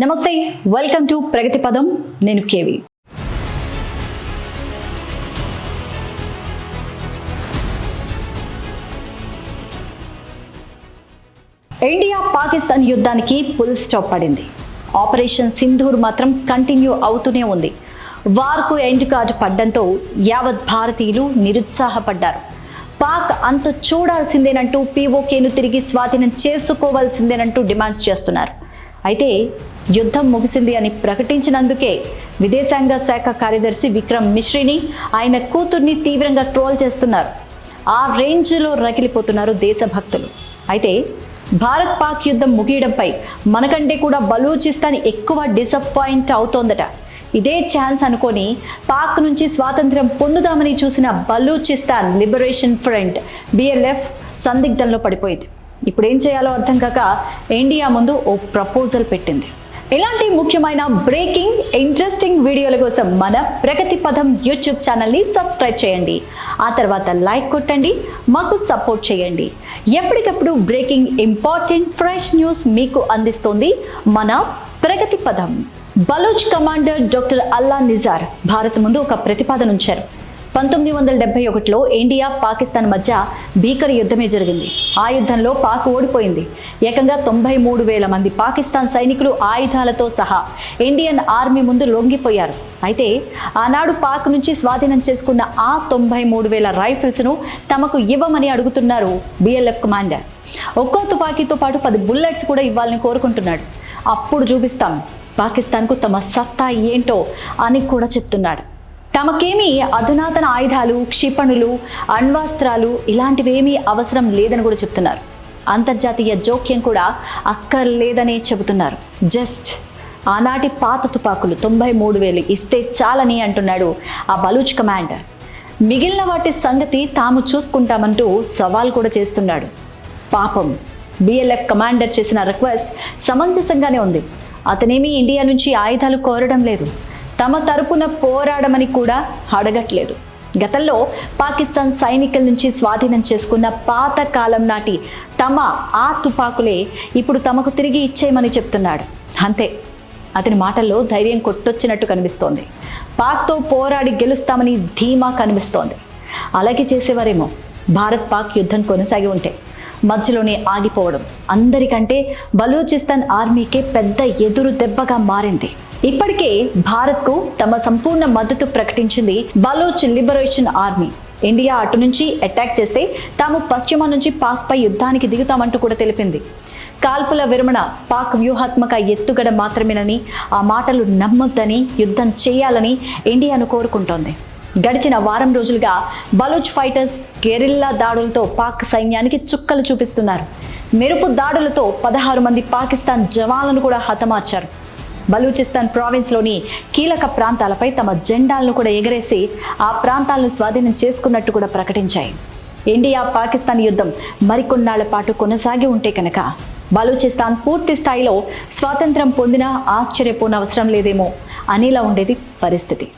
నమస్తే welcome to ప్రగతి పదం. నేను కేవి. ఇండియా పాకిస్తాన్ యుద్ధానికి పుల్ స్టాప్ పడింది. ఆపరేషన్ సింధూర్ మాత్రం కంటిన్యూ అవుతూనే ఉంది. వార్కు ఎండ్ కార్డు పడ్డంతో యావత్ భారతీయులు నిరుత్సాహపడ్డారు. పాక్ అంత చూడాల్సిందేనంటూ పీఓకేను తిరిగి స్వాధీనం చేసుకోవాల్సిందేనంటూ డిమాండ్స్ చేస్తున్నారు. అయితే యుద్ధం ముగిసింది అని ప్రకటించినందుకే విదేశాంగ శాఖ కార్యదర్శి విక్రమ్ మిశ్రీని ఆయన కూతుర్ని తీవ్రంగా ట్రోల్ చేస్తున్నారు. ఆ రేంజ్లో రగిలిపోతున్నారు దేశభక్తులు అయితే భారత్ పాక్ యుద్ధం ముగియడంపై మనకంటే కూడా బలూచిస్తాన్ ఎక్కువ డిసప్పాయింట్ అవుతోందట. ఇదే ఛాన్స్ అనుకొని పాక్ నుంచి స్వాతంత్ర్యం పొందుదామని చూసిన బలూచిస్తాన్ లిబరేషన్ ఫ్రంట్ బిఎల్ఎఫ్ సందిగ్ధంలో పడిపోయింది. ఇప్పుడు ఏం చేయాలో అర్థం కాక ఇండియా ముందు ఓ ప్రపోజల్ పెట్టింది. ఇలాంటి ముఖ్యమైన బ్రేకింగ్ ఇంట్రెస్టింగ్ వీడియోల కోసం మన ప్రగతి పదం యూట్యూబ్ ఛానల్ని సబ్స్క్రైబ్ చేయండి. ఆ తర్వాత లైక్ కొట్టండి మాకు సపోర్ట్ చేయండి. ఎప్పటికప్పుడు బ్రేకింగ్ ఇంపార్టెంట్ ఫ్రెష్ న్యూస్ మీకు అందిస్తోంది మన ప్రగతి పదం బలోచ్ కమాండర్ డాక్టర్ అల్లా నిజార్ భారత్ ముందు ఒక ప్రతిపాదన ఉంచారు. పంతొమ్మిది వందల డెబ్బై ఒకటిలో ఇండియా పాకిస్తాన్ మధ్య భీకర యుద్ధమే జరిగింది. ఆ యుద్ధంలో పాక్ ఓడిపోయింది. ఏకంగా తొంభై మూడు వేల మంది పాకిస్తాన్ సైనికులు ఆయుధాలతో సహా ఇండియన్ ఆర్మీ ముందు లొంగిపోయారు. అయితే ఆనాడు పాక్ నుంచి స్వాధీనం చేసుకున్న ఆ తొంభై మూడు వేల రైఫిల్స్ను తమకు ఇవ్వమని అడుగుతున్నారు బిఎల్ఎఫ్ కమాండర్. ఒక్కో తుపాకీతో పాటు పది బుల్లెట్స్ కూడా ఇవ్వాలని కోరుకుంటున్నాడు. అప్పుడు చూపిస్తాం పాకిస్తాన్కు తమ సత్తా ఏంటో అని కూడా చెప్తున్నాడు. తమకేమీ అధునాతన ఆయుధాలు క్షిపణులు అణ్వాస్త్రాలు ఇలాంటివేమీ అవసరం లేదని కూడా చెప్తున్నారు. అంతర్జాతీయ జోక్యం కూడా అక్కర్లేదనే చెబుతున్నారు. జస్ట్ ఆనాటి పాత తుపాకులు తొంభై మూడు వేలు ఇస్తే చాలని అంటున్నాడు ఆ బలూచ్ కమాండర్. మిగిలిన వాటి సంగతి తాము చూసుకుంటామంటూ సవాల్ కూడా చేస్తున్నాడు. పాపం బిఎల్ఎఫ్ కమాండర్ చేసిన రిక్వెస్ట్ సమంజసంగానే ఉంది. అతనేమీ ఇండియా నుంచి ఆయుధాలు కోరడం లేదు. తమ తరపున పోరాడమని కూడా అడగట్లేదు. గతంలో పాకిస్తాన్ సైనికుల నుంచి స్వాధీనం చేసుకున్న పాత కాలం నాటి తమ ఆ తుపాకులే ఇప్పుడు తమకు తిరిగి ఇచ్చేయమని చెప్తున్నాడు. అంతే. అతని మాటల్లో ధైర్యం కొట్టొచ్చినట్టు కనిపిస్తోంది. పాక్తో పోరాడి గెలుస్తామని ధీమా కనిపిస్తోంది. అలాగే చేసేవారేమో. భారత్ పాక్ యుద్ధం కొనసాగి ఉంటే. మధ్యలోనే ఆగిపోవడం. అందరికంటే బలూచిస్తాన్ ఆర్మీకే పెద్ద ఎదురు దెబ్బగా మారింది. ఇప్పటికే భారత్కు తమ సంపూర్ణ మద్దతు ప్రకటించింది బలోచ్ లిబరేషన్ ఆర్మీ. ఇండియా అటు నుంచి అటాక్ చేస్తే తాము పశ్చిమ నుంచి పాక్పై యుద్ధానికి దిగుతామంటూ కూడా తెలిపింది. కాల్పుల విరమణ పాక్ వ్యూహాత్మక ఎత్తుగడ మాత్రమేనని ఆ మాటలు నమ్మొద్దని యుద్ధం చేయాలని ఇండియాను కోరుకుంటోంది. గడిచిన వారం రోజులుగా బలూచ్ ఫైటర్స్ గెరిల్లా దాడులతో పాక్ సైన్యానికి చుక్కలు చూపిస్తున్నారు. మెరుపు దాడులతో పదహారు మంది పాకిస్తాన్ జవాన్లను కూడా హతమార్చారు. బలూచిస్తాన్ ప్రావిన్స్లోని కీలక ప్రాంతాలపై తమ జెండాలను కూడా ఎగరేసి ఆ ప్రాంతాలను స్వాధీనం చేసుకున్నట్టు కూడా ప్రకటించాయి. ఇండియా పాకిస్తాన్ యుద్ధం మరికొన్నాళ్ళ పాటు కొనసాగి ఉంటే కనుక బలూచిస్తాన్ పూర్తి స్థాయిలో స్వాతంత్రం పొందినా ఆశ్చర్యపోనవసరం లేదేమో అనేలా ఉండేది పరిస్థితి.